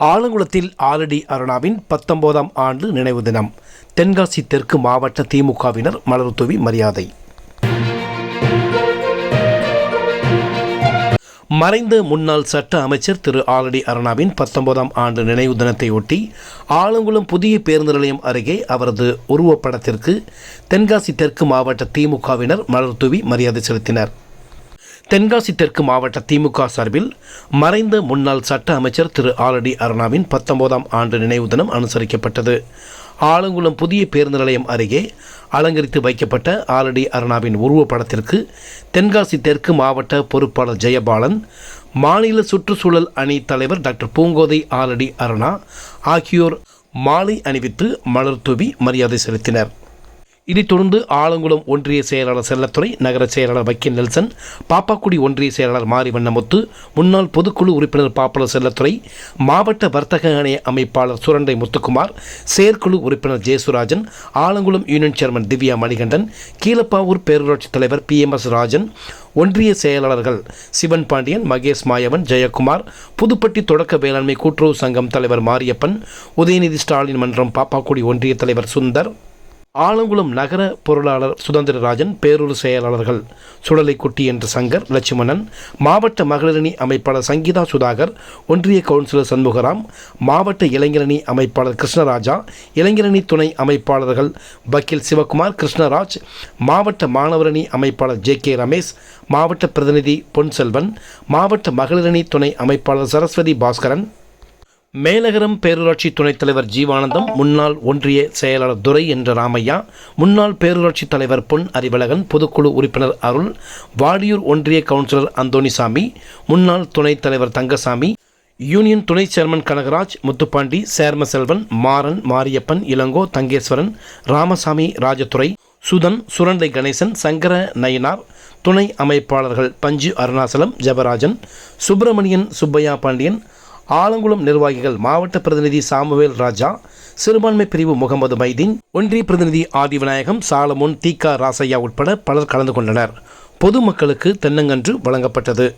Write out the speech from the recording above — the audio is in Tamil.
ஆலங்குளத்தில் ஆலடி அருணாவின் பத்தொன்பதாம் ஆண்டு நினைவு தினம். தென்காசி தெற்கு மாவட்ட திமுகவினர் மலர்தூவி மரியாதை. மறைந்த முன்னாள் சட்ட அமைச்சர் திரு ஆலடி அருணாவின் பத்தொன்பதாம் ஆண்டு நினைவு தினத்தையொட்டி ஆலங்குளம் புதிய பேருந்து நிலையம் அருகே அவரது உருவப்படத்திற்கு தென்காசி தெற்கு மாவட்ட திமுகவினர் மலர்தூவி மரியாதை செலுத்தினர். தென்காசி தெற்கு மாவட்ட திமுக சார்பில் மறைந்த முன்னாள் சட்ட அமைச்சர் திரு ஆலடி அருணாவின் பத்தொன்பதாம் ஆண்டு நினைவு தினம் அனுசரிக்கப்பட்டது. ஆலங்குளம் புதிய பேருந்து நிலையம் அருகே அலங்கரித்து வைக்கப்பட்ட ஆலடி அருணாவின் உருவப்படத்திற்கு தென்காசி தெற்கு மாவட்ட பொறுப்பாளர் ஜெயபாலன் மாநில சுற்றுச்சூழல் அணி தலைவர் டாக்டர் பூங்கோதை ஆலடி அருணா ஆகியோர் மாலை அணிவித்து மலர் தூவி மரியாதை செலுத்தினர். இதைத் தொடர்ந்து ஆலங்குளம் ஒன்றிய செயலாளர் செல்லத்துறை நகர செயலாளர் வக்கீல் நெல்சன் பாப்பாக்குடி ஒன்றிய செயலாளர் மாரிவண்ணமுத்து முன்னாள் பொதுக்குழு உறுப்பினர் பாப்பலர் செல்லத்துறை மாவட்ட வர்த்தக ஆணைய அமைப்பாளர் சுரண்டை முத்துக்குமார் செயற்குழு உறுப்பினர் ஜெயசுராஜன் ஆலங்குளம் யூனியன் சேர்மன் திவ்யா மணிகண்டன் கீழப்பாவூர் பேரூராட்சி தலைவர் பி எம் எஸ் ராஜன் ஒன்றிய செயலாளர்கள் சிவன் பாண்டியன் மகேஷ் மாயவன் ஜெயக்குமார் புதுப்பட்டி தொடக்க வேளாண்மை கூட்டுறவு சங்கம் தலைவர் மாரியப்பன் உதயநிதி ஸ்டாலின் மன்றம் பாப்பாக்குடி ஒன்றிய தலைவர் சுந்தர் ஆலங்குளம் நகர பொருளாளர் சுதந்திரராஜன் பேரூர் செயலாளர்கள் சுடலைக்குட்டி என்ற சங்கர் லட்சுமணன் மாவட்ட மகளிரணி அமைப்பாளர் சங்கீதா சுதாகர் ஒன்றிய கவுன்சிலர் சண்முகராம் மாவட்ட இளைஞரணி அமைப்பாளர் கிருஷ்ணராஜா இளைஞரணி துணை அமைப்பாளர்கள் வக்கீல் சிவகுமார் கிருஷ்ணராஜ் மாவட்ட மாணவரணி அமைப்பாளர் ஜே கே ரமேஷ் மாவட்ட பிரதிநிதி பொன்செல்வன் மாவட்ட மகளிரணி துணை அமைப்பாளர் சரஸ்வதி பாஸ்கரன் மேலகரம் பேரூராட்சி துணைத் தலைவர் ஜீவானந்தம் முன்னாள் ஒன்றிய செயலாளர் துரை என்ற ராமையா முன்னாள் பேரூராட்சி தலைவர் பொன் அறிவழகன் பொதுக்குழு உறுப்பினர் அருள் வாடியூர் ஒன்றிய கவுன்சிலர் அந்தோணிசாமி முன்னாள் துணைத் தலைவர் தங்கசாமி யூனியன் துணை சேர்மன் கனகராஜ் முத்துப்பாண்டி சேர்மசெல்வன் மாறன் மாரியப்பன் இளங்கோ தங்கேஸ்வரன் ராமசாமி ராஜதுரை சுதன் சுரண்டை கணேசன் சங்கர நயினார் துணை அமைப்பாளர்கள் பஞ்சு அருணாசலம் ஜெபராஜன் சுப்பிரமணியன் சுப்பையா பாண்டியன் ஆலங்குளம் நிர்வாகிகள் மாவட்ட பிரதிநிதி சாமுவேல் ராஜா சிறுபான்மை பிரிவு முகமது மைதீன் ஒன்றிய பிரதிநிதி ஆதி விநாயகம் சாலமோன் தீகா ராசையா உட்பட பலர் கலந்து கொண்டனர். பொதுமக்களுக்கு தென்னங்கன்று வழங்கப்பட்டது.